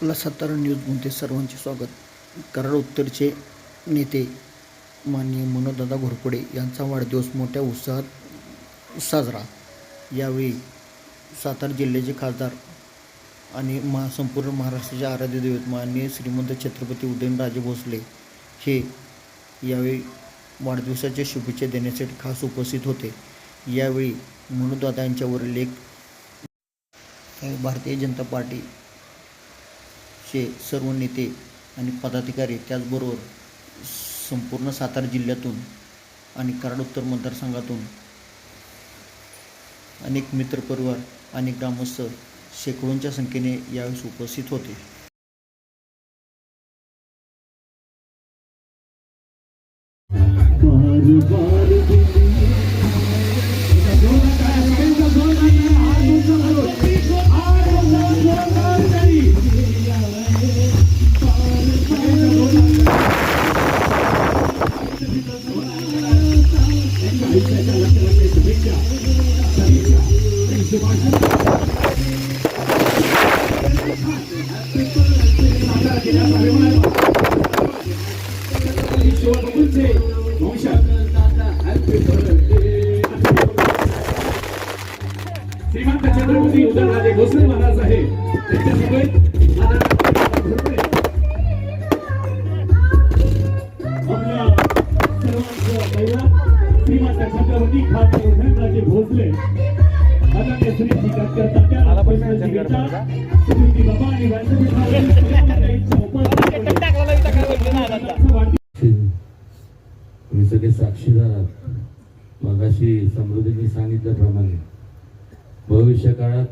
आपला सातारा न्यूजमध्ये सर्वांचे स्वागत. कराड उत्तरचे नेते माननीय मनोदादा घोरपडे यांचा वाढदिवस मोठ्या उत्साहात साजरा. यावेळी सातारा जिल्ह्याचे खासदार आणि मा संपूर्ण महाराष्ट्राचे आराध्य दैवत माननीय श्रीमंत छत्रपती उदयनराजे भोसले हे यावेळी वाढदिवसाच्या शुभेच्छा देण्यासाठी खास उपस्थित होते. यावेळी मनोदादा यांच्यावरील एक भारतीय जनता पार्टी चे सर्व नेते आणि पदाधिकारी त्याचबरोबर संपूर्ण सातारा जिल्ह्यातून आणि कराड उत्तर मतदारसंघातून अनेक मित्रपरिवार आणि ग्रामस्थ शेकडोंच्या संख्येने यावेळेस उपस्थित होते. श्रीमंत छत्रपती उदयनराजे भोसले महाराज आहे. त्यांच्यासमवेत आता आपल्या सर्वांचं पहिला श्रीमंत छत्रपती खासदार उदयनराजे भोसले. तुम्ही सगळे साक्षीदार आहात. मगाशी समृद्धीने सांगितल्याप्रमाणे. भविष्य काळात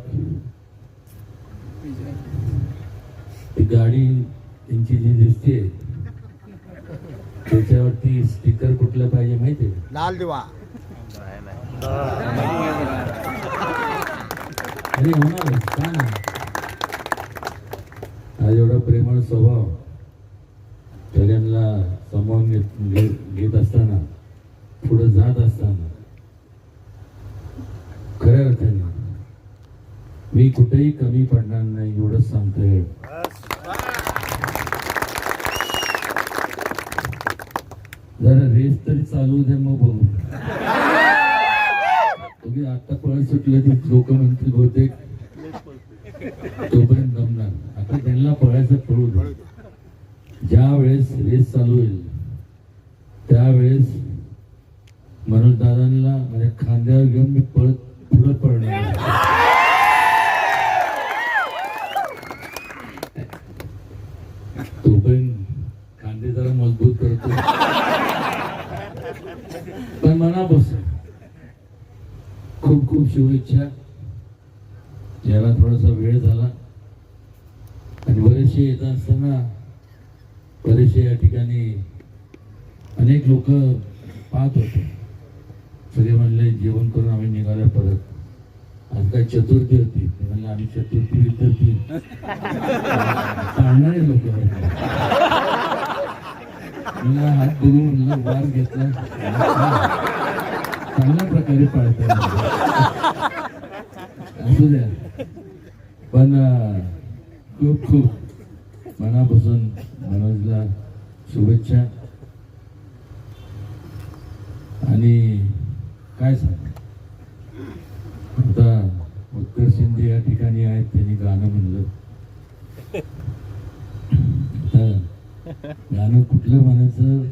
ती गाडी त्यांची जी दिसते त्याच्यावरती स्टिकर कुठलं पाहिजे माहितीये? लाल दिवा. अरे होणार का ना एवढा प्रेमळ स्वभाव सगळ्यांना सामावून घेत- घेत असताना पुढे जात असताना खऱ्या अर्थाने मी कुठेही कमी पडणार नाही एवढंच सांगतोय. जरा रेस तरी चालू दे मग बघू. तुम्ही आता पळत सुटले ते लोक म्हणतील बहुतेक. तोपर्यंत जमणार आता त्यांना पळायचं पळू दे. ज्या वेळेस रेस चालू होईल त्यावेळेस मनोज दादांना माझ्या खांद्यावर घेऊन मी पळत पुढं पडणार तोपर्यंत खांदे जरा मजबूत करतो. पण मनापासून. खूप खूप शुभेच्छा. याला थोडासा वेळ झाला. आणि बरेचसे येत असताना बरेचसे या ठिकाणी अनेक लोक पाहत होते. सगळे म्हणले जेवण करून आम्ही निघाल्या परत. आज काय चतुर्थी होती. ते म्हणले आम्ही चतुर्थी विद्यार्थी पाळणारे लोक मला हात बघून म्हणलं वार घेतला. चांगल्या प्रकारे पाळतात असू द्या पण खूप खूप मनापासून मनोजला शुभेच्छा. आणि काय सांग? आता उत्तर शिंदे या ठिकाणी आहेत त्यांनी गाणं म्हणलं. आता गाणं कुठलं म्हणायचं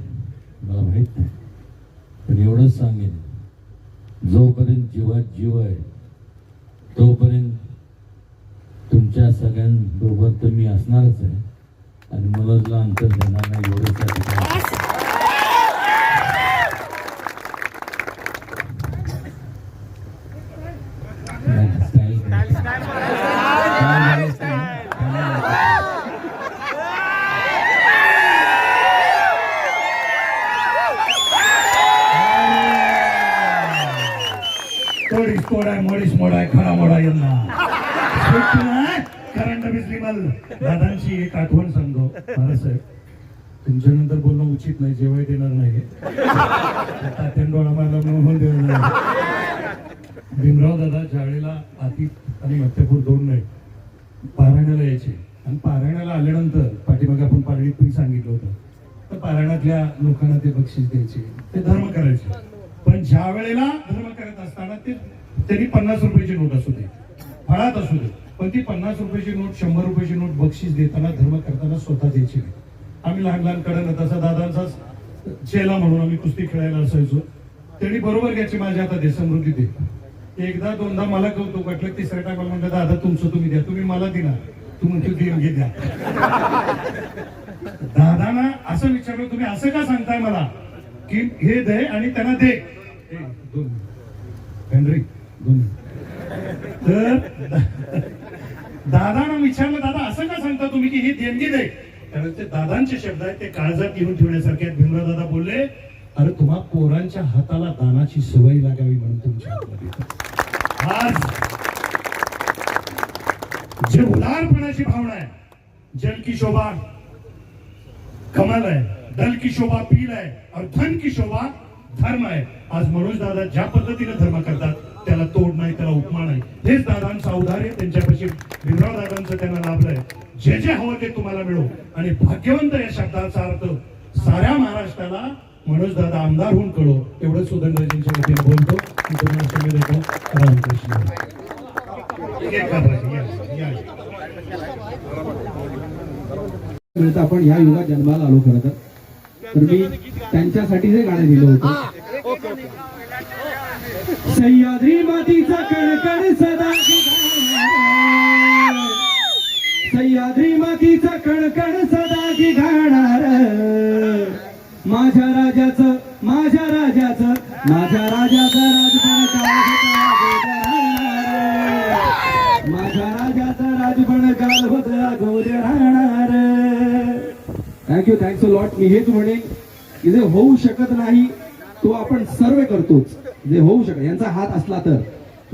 मला माहीत नाही. पण एवढंच सांगेन. जोपर्यंत जीवात जीव आहे तोपर्यंत तुमच्या सगळ्यांबरोबर तर मी असणारच आहे. आणि मनोजला अंतर देणार नाही एवढंच करंट बिजली दादांची एक आठवण सांगतो. साहेब तुमच्यानंतर बोलणं उचित नाही जेवाय देणार नाही. तात्यांडोळा मला मोहन देणार नाही. भीमराव दादा ज्यावेळेला आतीत आणि मत्तेपूर दोन नाही पारायणाला यायचे. आणि पारायणाला आल्यानंतर पाठीमागे आपण पारडीत पण सांगितलं होतं. तर पारायणातल्या लोकांना ते बक्षीस द्यायचे ते धर्म करायचे. पण ज्या वेळेला धर्म करत असताना ते त्यांनी पन्नास रुपयाची नोट असू दे. फळात असू दे. पण ती पन्नास रुपयाची नोट शंभर रुपयाची नोट बक्षीस देताना धर्म करताना स्वतः द्यायची नाही. आम्ही लहान लहान कडन तसा दादांचाच चेला म्हणून आम्ही कुस्ती खेळायला असायचो. त्यांनी बरोबर घ्यायची माझ्या आता दे समृद्धी दे. एकदा दोनदा मला कौतुक वाटलं तिसऱ्या टायमाला म्हणलं दादा तुमचं तुम्ही द्या. तुम्ही मला दिला तू म्हणतो घे द्या. दादाना असं विचारलं तुम्ही असं का सांगताय मला? की हे दे आणि त्यांना दे. दोन. दोन. तर दादानं विचारलं दादा असं का सांगता तुम्ही की ही देणगी दे? कारण ते दादांचे शब्द आहेत ते काळजात घेऊन ठेवण्यासारखे आहेत. भीमराव दादा बोलले अरे तुम्हा पोरांच्या हाताला दानाची सवय लागावी म्हणून तुमच्या आज जे उदारपणाची भावना आहे जल की शोभा कमल आहे दल की शोभा पील आहे और धन की शोभा धर्म आहे. आज मनोज दादा ज्या पद्धतीने धर्म करतात त्याला तोड नाही त्याला उपमा नाही. हेच दादांचं औदार्य त्यांच्यापाशी भीमराव दादांचं त्यांना लाभलंय जे जे हवं ते तुम्हाला मिळो. आणि भाग्यवंत या शब्दाचा अर्थ साऱ्या महाराष्ट्राला मनोज दादा आमदार होऊन कळो. एवढं सुधनराजांच्या वतीने बोलतो. मी तुम्हाला समय देतो. रामकृष्ण. आपण या युगात जन्माला आलो खरं तर. मी त्यांच्यासाठी हे गाणं लिहिलं होतं. सह्याद्री मातीचा कणकण सदा सह्याद्री मातीचा कणकण सदा घाणार माझ्या राजाचं माझ्या राजाचं माझ्या राजाचा राजपण माझ्या राजाचा राजपण काल होत अगोदर राहणार. Thank you thanks a lot मी हेच म्हणेन की जे होऊ शकत नाही तो आपण सर्व करतोच. जे होऊ शकत यांचा हात असला तर.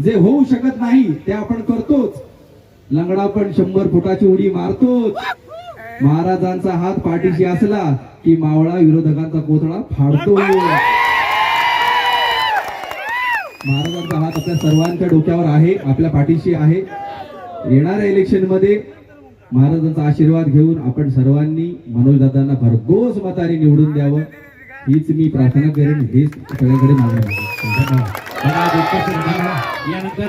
जे होऊ शकत नाही ते आपण करतोच. लंगडा पण शंभर फुटाची उडी मारतोच. महाराजांचा हात पाठीशी असला की मावळा विरोधकांचा कोथळा फाडतो. महाराजांचा हात आपल्या सर्वांच्या डोक्यावर आहे आपल्या पाठीशी आहे. येणाऱ्या इलेक्शनमध्ये महाराजांचा आशीर्वाद घेऊन आपण सर्वांनी मनोज दादांना भरघोस मताने निवडून द्यावं. हीच मी प्रार्थना करेन हेच सगळ्यांकडे मागणार आहे. धन्यवाद यानंतर